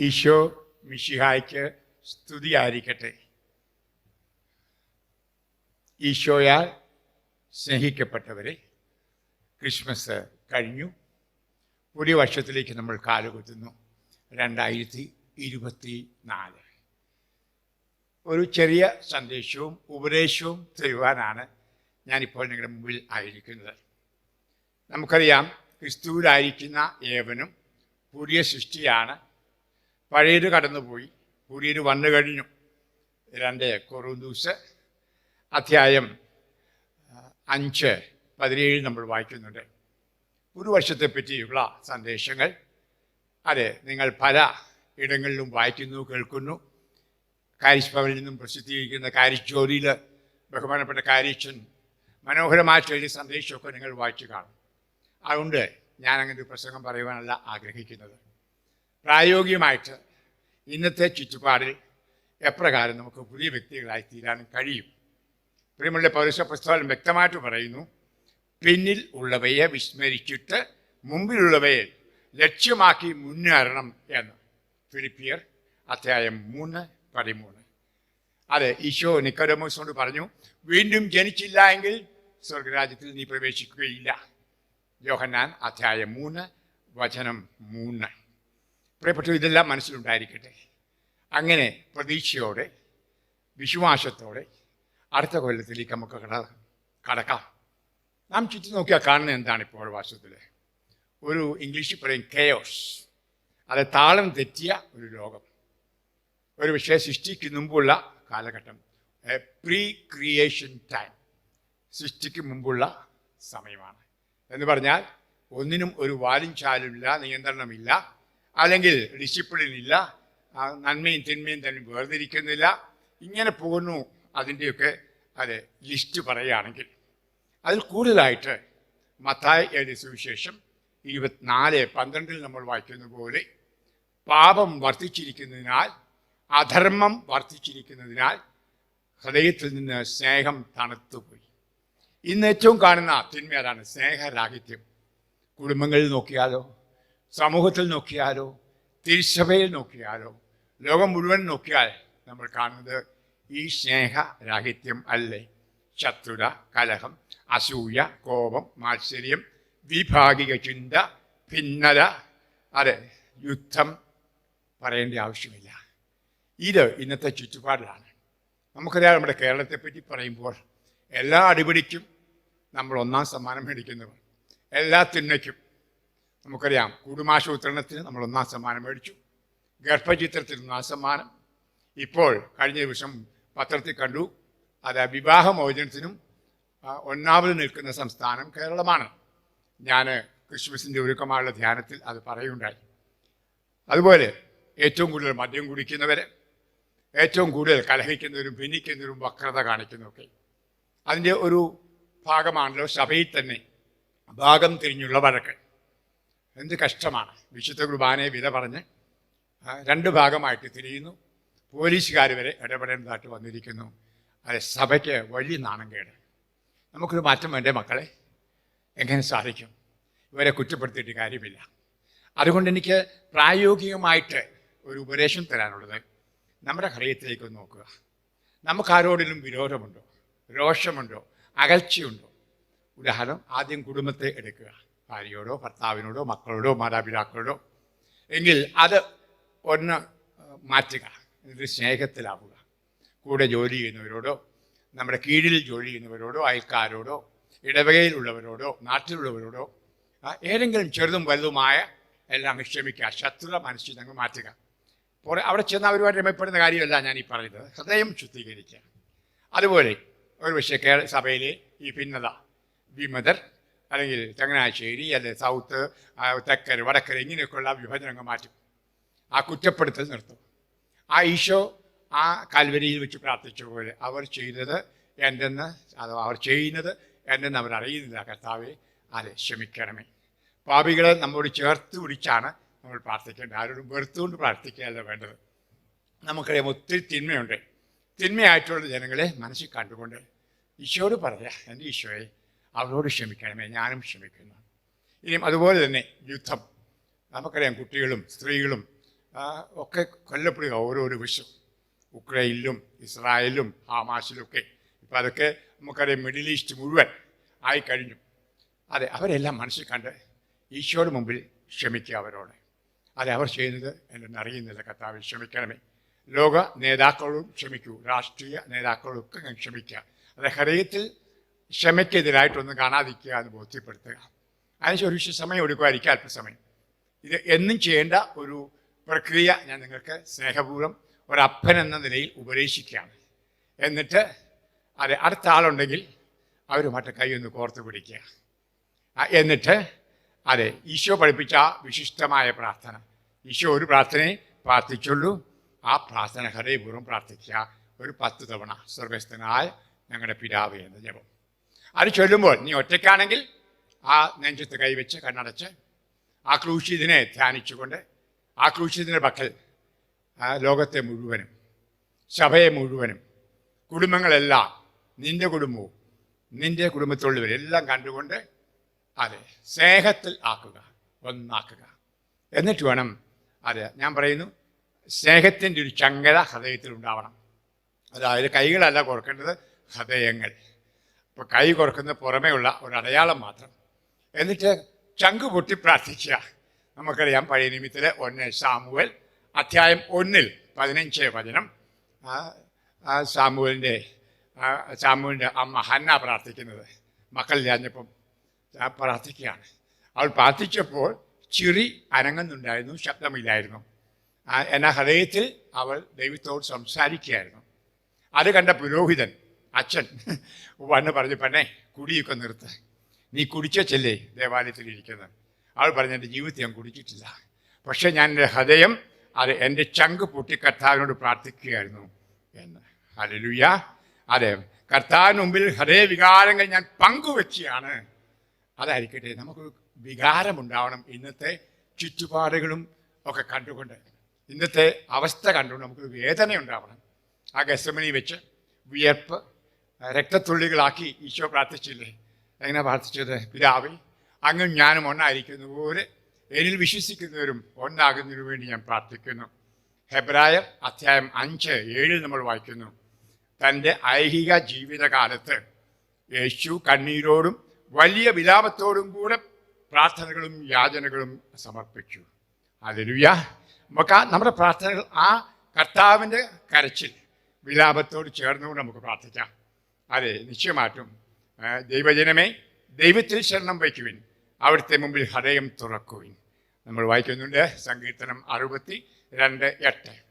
ഈശോ മിഷിഹായ്ക്ക് സ്തുതിയായിരിക്കട്ടെ. ഈശോയാൽ സ്നേഹിക്കപ്പെട്ടവരെ ക്രിസ്മസ് കഴിഞ്ഞു. പുതിയ വർഷത്തിലേക്ക് നമ്മൾ കാലുകുത്തുന്നു. രണ്ടായിരത്തി ഇരുപത്തി നാല് ഒരു ചെറിയ സന്ദേശവും ഉപദേശവും തരുവാനാണ് ഞാനിപ്പോൾ നിങ്ങളുടെ മുമ്പിൽ ആയിരിക്കുന്നത്. നമുക്കറിയാം ക്രിസ്തുവിലായിരിക്കുന്ന ഏവനും പുതിയ സൃഷ്ടിയാണ് പഴയത് കടന്നുപോയി. പുതിയത് വന്നു കഴിഞ്ഞു. രണ്ട് കൊറുദൂസ് അധ്യായം അഞ്ച് പതിനേഴ് നമ്മൾ വായിക്കുന്നുണ്ട്. ഒരു വർഷത്തെ പറ്റിയുള്ള സന്ദേശങ്ങൾ. അതെ നിങ്ങൾ പല ഇടങ്ങളിലും വായിക്കുന്നു കേൾക്കുന്നു. കാരിഷ് ഭവനിൽ നിന്നും പ്രസിദ്ധീകരിക്കുന്ന കാരിഷ് ജോലിയിൽ ബഹുമാനപ്പെട്ട കാരിച്ചൻ മനോഹരമായിട്ട് എഴുതിയ സന്ദേശമൊക്കെ നിങ്ങൾ വായിച്ചു കാണും. അതുകൊണ്ട് ഞാൻ അങ്ങനെ ഒരു പ്രസംഗം പറയുവാനല്ല ആഗ്രഹിക്കുന്നത്. പ്രായോഗികമായിട്ട് ഇന്നത്തെ ചുറ്റുപാടിൽ എപ്രകാരം നമുക്ക് പുതിയ വ്യക്തികളായി തീരാൻ കഴിയും? പ്രിയമുള്ള പൗരസ്വ പുസ്തകം വ്യക്തമായിട്ട് പറയുന്നു പിന്നിൽ ഉള്ളവയെ വിസ്മരിച്ചിട്ട് മുമ്പിലുള്ളവയെ ലക്ഷ്യമാക്കി മുന്നേറണം എന്ന്. ഫിലിപ്പിയർ അധ്യായം മൂന്ന് പതിമൂന്ന്. അതെ ഈശോ നിക്കോഡമോസിനോട് പറഞ്ഞു വീണ്ടും ജനിച്ചില്ല എങ്കിൽ സ്വർഗരാജ്യത്തിൽ നീ പ്രവേശിക്കുകയില്ല. യോഹന്നാൻ അധ്യായം മൂന്ന് വചനം മൂന്ന്. പ്രിയപ്പെട്ടു ഇതെല്ലാം മനസ്സിലുണ്ടായിരിക്കട്ടെ. അങ്ങനെ പ്രതീക്ഷയോടെ വിശ്വാസത്തോടെ അടുത്ത കൊല്ലത്തിലേക്ക് നമുക്ക് കട കടക്കാം. നാം ചുറ്റും നോക്കിയാൽ കാണുന്നത് എന്താണ് ഇപ്പോൾ വാസ്തവത്തിൽ? ഒരു ഇംഗ്ലീഷിൽ പറയും കെയോസ് അത് താളം തെറ്റിയ ഒരു ലോകം. ഒരു പക്ഷേ സൃഷ്ടിക്ക് മുമ്പുള്ള കാലഘട്ടം. പ്രീ ക്രിയേഷൻ ടൈം സൃഷ്ടിക്ക് മുമ്പുള്ള സമയമാണ്. എന്ന് പറഞ്ഞാൽ ഒന്നിനും ഒരു വാലും ചാലുമില്ല നിയന്ത്രണമില്ല. അല്ലെങ്കിൽ ഡിസിപ്ലിൻ ഇല്ല നന്മയും തിന്മയും തന്നെ വേർതിരിക്കുന്നില്ല. ഇങ്ങനെ പോകുന്നു അതിന്റെയൊക്കെ അത് ലിസ്റ്റ് പറയുകയാണെങ്കിൽ. അതിൽ കൂടുതലായിട്ട് മത്തായ എഴുതിയ സുവിശേഷം ഇരുപത്തിനാല് പന്ത്രണ്ടിൽ നമ്മൾ വായിക്കുന്ന പോലെ പാപം വർദ്ധിച്ചിരിക്കുന്നതിനാൽ അധർമ്മം വർദ്ധിച്ചിരിക്കുന്നതിനാൽ ഹൃദയത്തിൽ നിന്ന് സ്നേഹം തണുത്തുപോയി. ഇന്ന് ഏറ്റവും കാണുന്ന തിന്മ അതാണ് സ്നേഹരാഹിത്യം. കുടുംബങ്ങളിൽ നോക്കിയാലോ? സമൂഹത്തിൽ നോക്കിയാലോ തിരുസഭയിൽ നോക്കിയാലോ ലോകം മുഴുവൻ നോക്കിയാൽ നമ്മൾ കാണുന്നത് ഈ സ്നേഹ രാഹിത്യം അല്ലേ? ശത്രുത കലഹം അസൂയ കോപം മാത്സര്യം വിഭാഗിക ചിന്ത ഭിന്നത അതെ യുദ്ധം പറയേണ്ട ആവശ്യമില്ല. ഇത് ഇന്നത്തെ ചുറ്റുപാടിലാണ്. നമുക്കറിയാം നമ്മുടെ കേരളത്തെപ്പറ്റി പറയുമ്പോൾ എല്ലാ അടിപിടിക്കും നമ്മൾ ഒന്നാം സമ്മാനം മേടിക്കുന്നവർ എല്ലാ തിന്മയ്ക്കും നമുക്കറിയാം കുടുംബാസൂത്രണത്തിന് നമ്മൾ ഒന്നാം സമ്മാനം മേടിച്ചു. ഗർഭചിത്രത്തിൽ ഒന്നാം സമ്മാനം. ഇപ്പോൾ കഴിഞ്ഞ ദിവസം പത്രത്തിൽ കണ്ടു അത് വിവാഹമോചനത്തിനും ഒന്നാമത് നിൽക്കുന്ന സംസ്ഥാനം കേരളമാണ്. ഞാൻ ക്രിസ്മസിന്റെ ഒരുക്കമായുള്ള ധ്യാനത്തിൽ അത് പറയുകയുണ്ടായി. അതുപോലെ ഏറ്റവും കൂടുതൽ മദ്യം കുടിക്കുന്നവർ ഏറ്റവും കൂടുതൽ കലഹിക്കുന്നവരും ഭിന്നിക്കുന്നവരും വക്രത കാണിക്കുന്നതൊക്കെ. അതിന്റെ ഒരു ഭാഗമാണല്ലോ സഭയിൽ തന്നെ ഭാഗം തിരിഞ്ഞുള്ള വഴക്ക്. എന്ത് കഷ്ടമാണ്. വിശുദ്ധ കുർബാനയെ വില പറഞ്ഞ് രണ്ട് ഭാഗമായിട്ട് തിരിയുന്നു. പോലീസുകാർ വരെ ഇടപെടേണ്ടതായിട്ട് വന്നിരിക്കുന്നു. അത് സഭയ്ക്ക് വലിയ നാണംകേട്. നമുക്കൊരു മാറ്റം വേണ്ടേ മക്കളെ? എങ്ങനെ സാധിക്കും? ഇവരെ കുറ്റപ്പെടുത്തിയിട്ട് കാര്യമില്ല. അതുകൊണ്ട് എനിക്ക് പ്രായോഗികമായിട്ട് ഒരു ഉപദേശം തരാനുള്ളത് നമ്മുടെ ഹൃദയത്തിലേക്ക് നോക്കുക. നമുക്കാരോടിലും വിരോധമുണ്ടോ? രോഷമുണ്ടോ? അകൽച്ചയുണ്ടോ? ഉദാഹരണം ആദ്യം കുടുംബത്തെ എടുക്കുക. ഭാര്യയോടോ ഭർത്താവിനോടോ മക്കളോടോ മാതാപിതാക്കളോടോ. എങ്കിൽ അത് ഒന്ന് മാറ്റുക. ഇത് സ്നേഹത്തിലാവുക. കൂടെ ജോലി ചെയ്യുന്നവരോടോ നമ്മുടെ കീഴിൽ ജോലി ചെയ്യുന്നവരോടോ അയൽക്കാരോടോ ഇടവകയിലുള്ളവരോടോ നാട്ടിലുള്ളവരോടോ ഏതെങ്കിലും ചെറുതും വലുതുമായ എല്ലാം ക്ഷമിക്കുക ശത്രുത മനസ്സിൽ ഞങ്ങൾ മാറ്റുക. അപ്പോൾ അവിടെ ചെന്ന് അവരുമായിട്ട് രമപ്പെടുന്ന കാര്യമല്ല ഞാൻ ഈ പറയുന്നത്. ഹൃദയം ശുദ്ധീകരിക്കുക. അതുപോലെ ഒരു പക്ഷേ കേരള സഭയിലെ ഈ ഭിന്നത വിമതർ അല്ലെങ്കിൽ ചങ്ങനാശ്ശേരി അല്ലെങ്കിൽ സൗത്ത് തെക്കൻ വടക്കൻ ഇങ്ങനെയൊക്കെയുള്ള വിഭജനങ്ങൾ മാറ്റും. ആ കുറ്റപ്പെടുത്തൽ നിർത്തും. ആ ഈശോ ആ കാൽവരിയിൽ വെച്ച് പ്രാർത്ഥിച്ച പോലെ അവർ ചെയ്തത് എന്തെന്ന് അത് അവർ ചെയ്യുന്നത് എന്തെന്ന് അവർ അറിയുന്നില്ല. കർത്താവെ അതെ ക്ഷമിക്കണമേ. പാപികളെ നമ്മോട് ചേർത്ത് പിടിച്ചാണ് നമ്മൾ പ്രാർത്ഥിക്കേണ്ടത്. ആരോടും വെറുത്തുകൊണ്ട് പ്രാർത്ഥിക്കുകയല്ല വേണ്ടത്. നമുക്കറിയാം ഒത്തിരി തിന്മയുണ്ട്. തിന്മയായിട്ടുള്ള ജനങ്ങളെ മനസ്സിൽ കണ്ടുകൊണ്ട് ഈശോയോട് പറയാം എന്റെ ഈശോയെ അവരോട് ക്ഷമിക്കണമേ ഞാനും ക്ഷമിക്കുന്നു. ഇനിയും അതുപോലെ തന്നെ യുദ്ധം. നമുക്കറിയാം കുട്ടികളും സ്ത്രീകളും ഒക്കെ കൊല്ലപ്പെടുക ഓരോ വിഷം ഉക്രൈനിലും ഇസ്രായേലിലും ഹാമാസിലും ഒക്കെ ഇപ്പം അതൊക്കെ നമുക്കറിയാം മിഡിൽ ഈസ്റ്റ് മുഴുവൻ ആയിക്കഴിഞ്ഞു അതെ അവരെല്ലാം മനസ്സിൽ കണ്ട് ഈശോയുടെ മുമ്പിൽ ക്ഷമിക്കുക അവരോട്. അതെ അവർ ചെയ്യുന്നത് അറിയുന്നില്ല കർത്താവ് ക്ഷമിക്കണമേ. ലോക നേതാക്കളും ക്ഷമിക്കൂ രാഷ്ട്രീയ നേതാക്കളും ഒക്കെ ഞാൻ ക്ഷമിക്കുക. അത് ഹൃദയത്തിൽ ക്ഷമയ്ക്കെതിരായിട്ടൊന്നും കാണാതിരിക്കുക എന്ന് ബോധ്യപ്പെടുത്തുക. അതിനുശേഷം ഒരു സമയം എടുക്കുമായിരിക്കും അല്പസമയം. ഇത് എന്നും ചെയ്യേണ്ട ഒരു പ്രക്രിയ ഞാൻ നിങ്ങൾക്ക് സ്നേഹപൂർവം ഒരപ്പൻ എന്ന നിലയിൽ ഉപദേശിക്കുകയാണ്. എന്നിട്ട് അതെ അടുത്ത ആളുണ്ടെങ്കിൽ അവരുമായിട്ട് കൈ ഒന്ന് കോർത്ത് പിടിക്കുക. എന്നിട്ട് അതെ ഈശോ പഠിപ്പിച്ച ആ വിശിഷ്ടമായ പ്രാർത്ഥന. ഈശോ ഒരു പ്രാർത്ഥനയെ പ്രാർത്ഥിച്ചുള്ളൂ. ആ പ്രാർത്ഥന ഹൃദയപൂർവം പ്രാർത്ഥിക്കുക. ഒരു പത്ത് തവണ സ്വർഗസ്ഥനായ ഞങ്ങളുടെ പിതാവ് എന്ന ജപം. അത് ചൊല്ലുമ്പോൾ നീ ഒറ്റയ്ക്കാണെങ്കിൽ ആ നെഞ്ചത്ത് കൈവച്ച് കണ്ണടച്ച് ആ ക്രൂശിതിനെ ധ്യാനിച്ചുകൊണ്ട് ആ ക്രൂശിതിന്റെ പക്കൽ ലോകത്തെ മുഴുവനും സഭയെ മുഴുവനും കുടുംബങ്ങളെല്ലാം നിന്റെ കുടുംബവും നിന്റെ കുടുംബത്തിലുള്ളവരെല്ലാം കണ്ടുകൊണ്ട് അതെ സ്നേഹത്തിൽ ആക്കുക ഒന്നാക്കുക. എന്നിട്ട് വേണം അതെ ഞാൻ പറയുന്നു സ്നേഹത്തിന്റെ ഒരു ചങ്ങല ഹൃദയത്തിൽ ഉണ്ടാവണം അതായത് കൈകളല്ല കൊടുക്കേണ്ടത് ഹൃദയങ്ങൾ. ഇപ്പോൾ കൈ കുറക്കുന്ന പുറമേയുള്ള ഒരു അടയാളം മാത്രം. എന്നിട്ട് ചങ്ക് പൊട്ടി പ്രാർത്ഥിക്കുക നമുക്കറിയാം പഴയ നിമിത്തിലെ ഒന്ന് സാമുവൽ അധ്യായം ഒന്നിൽ പതിനഞ്ച് വചനം. സാമുവലിന്റെ സാമുവിന്റെ അമ്മ ഹന്ന പ്രാർത്ഥിക്കുന്നത്. മക്കൾ ആ പ്രാർത്ഥിക്കുകയാണ്. അവൾ പ്രാർത്ഥിച്ചപ്പോൾ ചിറി അനങ്ങുന്നുണ്ടായിരുന്നു ശബ്ദമില്ലായിരുന്നു. എന്ന ഹൃദയത്തിൽ അവൾ ദൈവത്തോട് സംസാരിക്കുകയായിരുന്നു. അത് കണ്ട പുരോഹിതൻ അച്ഛൻ. വന്ന് പറഞ്ഞു പെണ്ണെ കുടിയൊക്കെ നിർത്ത്. നീ കുടിച്ചല്ലേ ദേവാലയത്തിൽ ഇരിക്കുന്നത് അവൾ പറഞ്ഞു എന്റെ ജീവിതത്തിൽ ഞാൻ കുടിച്ചിട്ടില്ല. പക്ഷേ ഞാൻ എന്റെ ഹൃദയം അത് എന്റെ ചങ്ക് പൊട്ടി കർത്താവിനോട് പ്രാർത്ഥിക്കുകയായിരുന്നു എന്ന്. ഹല്ലേലൂയ. അതെ കർത്താവിന് മുമ്പിൽ ഹൃദയ വികാരങ്ങൾ ഞാൻ പങ്കുവെച്ചാണ് അതായിരിക്കട്ടെ നമുക്കൊരു വികാരമുണ്ടാവണം ഇന്നത്തെ ചുറ്റുപാടുകളും ഒക്കെ കണ്ടുകൊണ്ട്. ഇന്നത്തെ അവസ്ഥ കണ്ടുകൊണ്ട് നമുക്ക് വേദന ഉണ്ടാവണം ആ ഗസമനി വെച്ച് വിയർപ്പ് രക്തത്തുള്ളികളാക്കി ഈശോ പ്രാർത്ഥിച്ചില്ലേ? എങ്ങനെ പ്രാർത്ഥിച്ചത്? പിതാവേ അങ്ങും ഞാനും ഒന്നായിരിക്കുന്ന പോലെ എന്നിൽ വിശ്വസിക്കുന്നവരും ഒന്നാകുന്നതിനു വേണ്ടി ഞാൻ പ്രാർത്ഥിക്കുന്നു. ഹെബ്രായർ അധ്യായം അഞ്ച് ഏഴിൽ നമ്മൾ വായിക്കുന്നു. തന്റെ ഐഹിക ജീവിതകാലത്ത് യേശു കണ്ണീരോടും വലിയ വിലാപത്തോടും കൂടെ പ്രാർത്ഥനകളും യാചനകളും സമർപ്പിച്ചു. അതിലുയ നമുക്ക് ആ നമ്മുടെ പ്രാർത്ഥനകൾ ആ കർത്താവിന്റെ കരച്ചിൽ വിലാപത്തോട് ചേർന്നുകൊണ്ട് നമുക്ക് പ്രാർത്ഥിക്കാം. അതെ നിശ്ചയമായിട്ടും. ആ, ദൈവജനമേ ദൈവത്തിൽ ശരണം വയ്ക്കുവിൻ. അവിടുത്തെ മുമ്പിൽ ഹൃദയം തുറക്കുവിൻ. നമ്മൾ വായിക്കുന്നുണ്ട് സങ്കീർത്തനം അറുപത്തി രണ്ട് എട്ട്.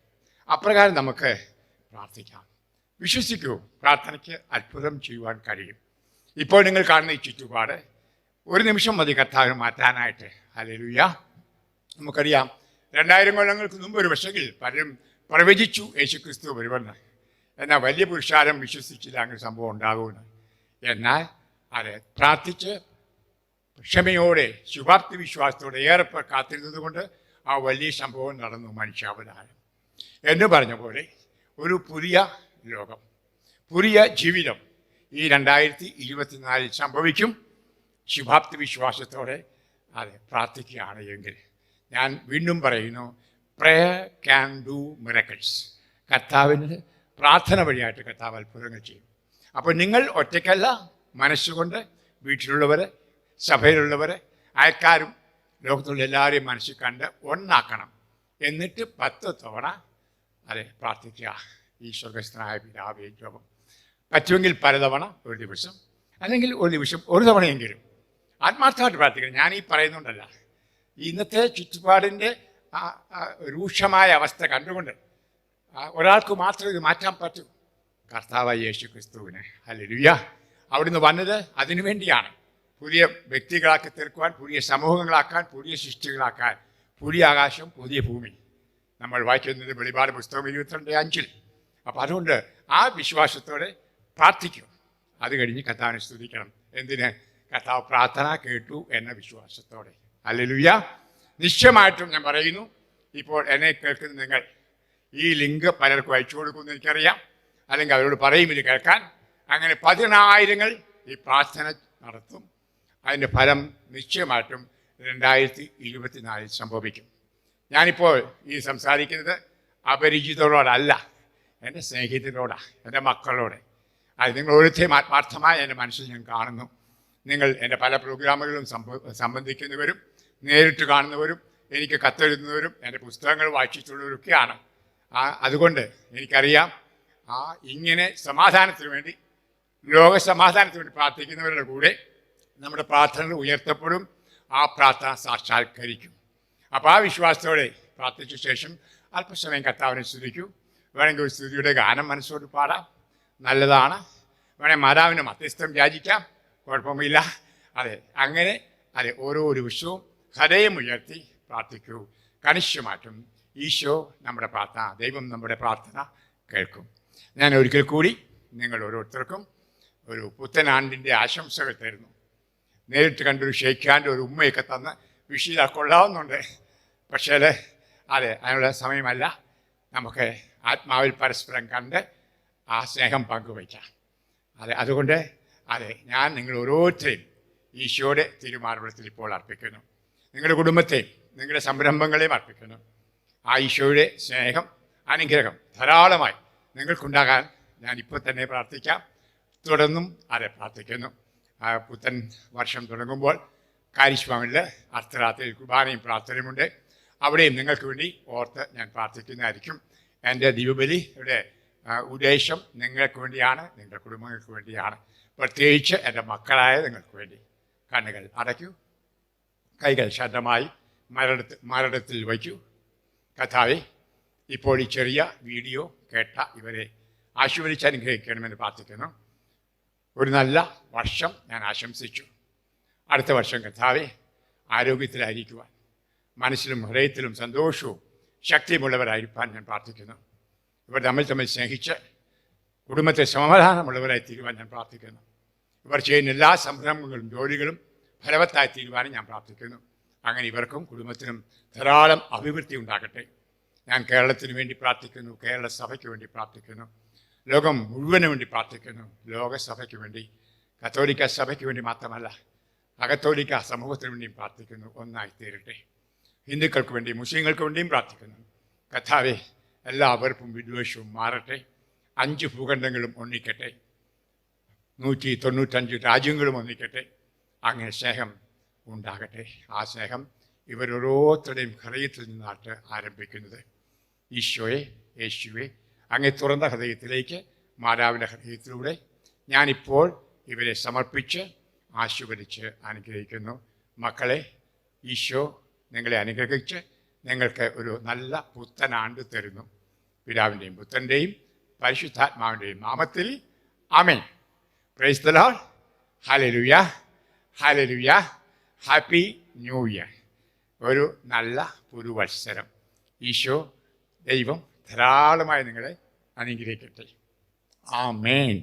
അപ്രകാരം നമുക്ക് പ്രാർത്ഥിക്കാം. വിശ്വസിക്കൂ പ്രാർത്ഥനയ്ക്ക് അത്ഭുതം ചെയ്യുവാൻ കഴിയും. ഇപ്പോൾ നിങ്ങൾ കാണുന്ന ഈ ചുറ്റുപാട് ഒരു നിമിഷം മതി കർത്താവിന് മാറ്റാനായിട്ട്. അല്ലെലുയ്യ നമുക്കറിയാം രണ്ടായിരം കൊല്ലങ്ങൾക്ക് മുമ്പ് ഒരു പക്ഷെങ്കിൽ പലരും പ്രവചിച്ചു യേശു ക്രിസ്തു വരുമെന്ന് എന്നാൽ വലിയ പുരുഷാരം വിശ്വസിച്ചില്ല അങ്ങനെ സംഭവം ഉണ്ടാകുമെന്ന്. എന്നാൽ അത് പ്രാർത്ഥിച്ച് ക്ഷമയോടെ ശുഭാപ്തി വിശ്വാസത്തോടെ ഏറെ പേർ കാത്തിരുന്നത് കൊണ്ട് ആ വലിയ സംഭവം നടന്നു മനുഷ്യാവതാരം. എന്ന് പറഞ്ഞ പോലെ ഒരു പുതിയ ലോകം പുതിയ ജീവിതം ഈ രണ്ടായിരത്തി ഇരുപത്തിനാലിൽ സംഭവിക്കും. ശുഭാപ്തി വിശ്വാസത്തോടെ അതെ പ്രാർത്ഥിക്കുകയാണ് എങ്കിൽ ഞാൻ വീണ്ടും പറയുന്നു പ്രയർ ക്യാൻ ഡു മിറക്കിൾസ് കർത്താവിന് പ്രാർത്ഥന വഴിയായിട്ട് കർത്താവ് അത്ഭുതങ്ങൾ ചെയ്യും. അപ്പോൾ നിങ്ങൾ ഒറ്റയ്ക്കല്ല മനസ്സുകൊണ്ട് വീട്ടിലുള്ളവർ സഭയിലുള്ളവർ അയൽക്കാരും ലോകത്തുള്ള എല്ലാവരെയും മനസ്സിൽ കണ്ട് ഒന്നാക്കണം. എന്നിട്ട് പത്ത് തവണ അതെ പ്രാർത്ഥിക്കുക. ഈ സ്വർഗസ്ഥനായ പിതാവേ ജോപം പറ്റുമെങ്കിൽ പലതവണ ഒരു ദിവസം. അല്ലെങ്കിൽ ഒരു നിമിഷം ഒരു തവണയെങ്കിലും. ആത്മാർത്ഥമായിട്ട് പ്രാർത്ഥിക്കണം. ഞാൻ ഈ പറയുന്നുണ്ടല്ല. ഇന്നത്തെ ചുറ്റുപാടിന്റെ രൂക്ഷമായ അവസ്ഥ കണ്ടുകൊണ്ട് ഒരാൾക്ക് മാത്രമേ ഇത് മാറ്റാൻ പറ്റൂ. കർത്താവായ യേശു ക്രിസ്തുവിനെ അല്ലുയ്യ അവിടുന്ന് വന്നത് അതിനു വേണ്ടിയാണ്. പുതിയ വ്യക്തികളാക്കി തീർക്കുവാൻ പുതിയ സമൂഹങ്ങളാക്കാൻ പുതിയ സൃഷ്ടികളാക്കാൻ പുതിയ ആകാശം പുതിയ ഭൂമി. നമ്മൾ വായിക്കുന്നത് വെളിപാട് പുസ്തകം ഇരുപത്തിരണ്ട് അഞ്ചിൽ. അപ്പം അതുകൊണ്ട് ആ വിശ്വാസത്തോടെ പ്രാർത്ഥിക്കും. അത് കഴിഞ്ഞ് കർത്താവിനെ സ്തുതിക്കണം. എന്തിന്? കർത്താവ് പ്രാർത്ഥന കേട്ടു എന്ന വിശ്വാസത്തോടെ. അല്ലെലുയ്യ നിശ്ചയമായിട്ടും ഞാൻ പറയുന്നു ഇപ്പോൾ എന്നെ കേൾക്കുന്ന നിങ്ങൾ ഈ ലിങ്ക് പലർക്കും അയച്ചു കൊടുക്കുമെന്ന് എനിക്കറിയാം. അല്ലെങ്കിൽ അവരോട് പറയും ഇത് കേൾക്കാൻ. അങ്ങനെ പതിനായിരങ്ങൾ ഈ പ്രാർത്ഥന നടത്തും. അതിന്റെ ഫലം നിശ്ചയമായിട്ടും രണ്ടായിരത്തി ഇരുപത്തിനാലിൽ സംഭവിക്കും. ഞാനിപ്പോൾ ഈ സംസാരിക്കുന്നത് അപരിചിതരോടല്ല എന്റെ സ്നേഹിതരോടാണ് എന്റെ മക്കളോട്. അത് നിങ്ങൾ ഓരോരുത്തരും ആത്മാർത്ഥമായി എന്റെ മനസ്സിൽ ഞാൻ കാണുന്നു. നിങ്ങൾ എന്റെ പല പ്രോഗ്രാമുകളും സംബന്ധിക്കുന്നവരും നേരിട്ട് കാണുന്നവരും എനിക്ക് കത്തെഴുതുന്നവരും എന്റെ പുസ്തകങ്ങൾ വായിച്ചിട്ടുള്ളവരൊക്കെയാണ്. അതുകൊണ്ട് എനിക്കറിയാം ആ ഇങ്ങനെ സമാധാനത്തിന് വേണ്ടി ലോക സമാധാനത്തിന് വേണ്ടി പ്രാർത്ഥിക്കുന്നവരുടെ കൂടെ നമ്മുടെ പ്രാർത്ഥനകൾ ഉയർത്തപ്പെടും ആ പ്രാർത്ഥന സാക്ഷാത്കരിക്കും. അപ്പോൾ ആ വിശ്വാസത്തോടെ പ്രാർത്ഥിച്ച ശേഷം അല്പസമയം കർത്താവിനെ സ്തുതിക്കൂ. വേണമെങ്കിൽ ഒരു സ്തുതിയുടെ ഗാനം മനസ്സോട് പാടാം. നല്ലതാണ്. വേണമെങ്കിൽ മാതാവിന് മധ്യസ്ഥം യാചിക്കാം. കുഴപ്പമില്ല അതെ അങ്ങനെ അതെ ഓരോ ദിവസവും ഹൃദയം ഉയർത്തി പ്രാർത്ഥിക്കൂ. കണിശമായിട്ടും ഈശോ നമ്മുടെ പ്രാർത്ഥന ദൈവം നമ്മുടെ പ്രാർത്ഥന കേൾക്കും. ഞാൻ ഒരിക്കൽ കൂടി നിങ്ങൾ ഓരോരുത്തർക്കും ഒരു പുത്തൻ പുത്തനാണ്ടിന്റെ ആശംസകൾ തരുന്നു. നേരിട്ട് കണ്ടൊരു ഷെയ്ഖാന്റെ ഒരു ഉമ്മയൊക്കെ തന്ന് വിഷയ കൊള്ളാവുന്നുണ്ട്. പക്ഷേ അതെ അതിനുള്ള സമയമല്ല. നമുക്ക് ആത്മാവിൽ പരസ്പരം കണ്ട് ആ സ്നേഹം പങ്കുവയ്ക്കാം. അതെ അതുകൊണ്ട് അതെ ഞാൻ നിങ്ങൾ ഓരോരുത്തരെയും ഈശോയുടെ തീരുമാനത്തിൽ ഇപ്പോൾ അർപ്പിക്കുന്നു. നിങ്ങളുടെ കുടുംബത്തെയും നിങ്ങളുടെ സംരംഭങ്ങളെയും അർപ്പിക്കുന്നു. ആ ഈശോയുടെ സ്നേഹം അനുഗ്രഹം ധാരാളമായി നിങ്ങൾക്കുണ്ടാകാൻ ഞാൻ ഇപ്പോൾ തന്നെ പ്രാർത്ഥിക്കാം. തുടർന്നും അതെ പ്രാർത്ഥിക്കുന്നു? പുത്തൻ വർഷം തുടങ്ങുമ്പോൾ കാരിശ്വാമിൽ അർദ്ധരാത്രിയിൽ കുർബാനയും പ്രാർത്ഥനയുമുണ്ട് അവിടെയും നിങ്ങൾക്ക് വേണ്ടി ഓർത്ത് ഞാൻ പ്രാർത്ഥിക്കുന്നതായിരിക്കും. എന്റെ ദീപബലിയുടെ ഉദ്ദേശം നിങ്ങൾക്ക് വേണ്ടിയാണ് നിങ്ങളുടെ കുടുംബങ്ങൾക്ക് വേണ്ടിയാണ്. പ്രത്യേകിച്ച് എന്റെ മക്കളായ നിങ്ങൾക്ക് വേണ്ടി. കണ്ണുകൾ അടയ്ക്കൂ. കൈകൾ ശബ്ദമായി മരടത്ത് മരടത്തിൽ വയ്ക്കൂ. കഥാവെ ഇപ്പോൾ ഈ ചെറിയ വീഡിയോ കേട്ട ഇവരെ ആശീർവദിച്ച് അനുഗ്രഹിക്കണമെന്ന് പ്രാർത്ഥിക്കുന്നു. ഒരു നല്ല വർഷം ഞാൻ ആശംസിച്ചു. അടുത്ത വർഷം കഥാവെ ആരോഗ്യത്തിലായിരിക്കുവാൻ മനസ്സിലും ഹൃദയത്തിലും സന്തോഷവും ശക്തിയുമുള്ളവരായിരിക്കാൻ ഞാൻ പ്രാർത്ഥിക്കുന്നു. ഇവർ തമ്മിൽ തമ്മിൽ സ്നേഹിച്ച് കുടുംബത്തെ സമാധാനമുള്ളവരായി തീരുവാൻ ഞാൻ പ്രാർത്ഥിക്കുന്നു. ഇവർ ചെയ്യുന്ന എല്ലാ സംരംഭങ്ങളും ജോലികളും ഫലവത്തായി തീരുവാനും ഞാൻ പ്രാർത്ഥിക്കുന്നു. അങ്ങനെ ഇവർക്കും കുടുംബത്തിനും ധാരാളം അഭിവൃദ്ധി ഉണ്ടാകട്ടെ. ഞാൻ കേരളത്തിന് വേണ്ടി പ്രാർത്ഥിക്കുന്നു കേരള സഭയ്ക്ക് വേണ്ടി പ്രാർത്ഥിക്കുന്നു ലോകം മുഴുവൻ വേണ്ടി പ്രാർത്ഥിക്കുന്നു ലോകസഭയ്ക്ക് വേണ്ടി കത്തോലിക്ക സഭയ്ക്ക് വേണ്ടി മാത്രമല്ല അകത്തോലിക്ക സമൂഹത്തിന് വേണ്ടിയും പ്രാർത്ഥിക്കുന്നു ഒന്നായി തീരട്ടെ. ഹിന്ദുക്കൾക്ക് വേണ്ടി മുസ്ലിങ്ങൾക്ക് വേണ്ടിയും പ്രാർത്ഥിക്കുന്നു. കഥാവെ എല്ലാ വെറുപ്പും വിദ്വേഷവും മാറട്ടെ. അഞ്ച് ഭൂഖണ്ഡങ്ങളും ഒന്നിക്കട്ടെ. നൂറ്റി തൊണ്ണൂറ്റഞ്ച് രാജ്യങ്ങളും ഒന്നിക്കട്ടെ. അങ്ങനെ സ്നേഹം ഉണ്ടാകട്ടെ. ആ സ്നേഹം ഇവരോരോരുത്തരുടെയും ഹൃദയത്തിൽ നിന്നാട്ട് ആരംഭിക്കുന്നത്. ഈശോയെ യേശുവെ അങ്ങേ തുറന്ന ഹൃദയത്തിലേക്ക് മാതാവിന്റെ ഹൃദയത്തിലൂടെ ഞാനിപ്പോൾ ഇവരെ സമർപ്പിച്ച് ആശീർവദിച്ച് അനുഗ്രഹിക്കുന്നു. മക്കളെ ഈശോ നിങ്ങളെ അനുഗ്രഹിച്ച് നിങ്ങൾക്ക് ഒരു നല്ല പുത്തനാണ്ട് തരുന്നു. പിതാവിന്റെയും പുത്തന്റെയും പരിശുദ്ധാത്മാവിന്റെയും നാമത്തിൽ ആമേൻ. Praise the Lord hallelujah hallelujah happy new year ഒരു നല്ല പുതുവത്സരം ഈശോ ദൈവം ധാരാളമായി നിങ്ങളെ അനുഗ്രഹിക്കട്ടെ. ആമേൻ.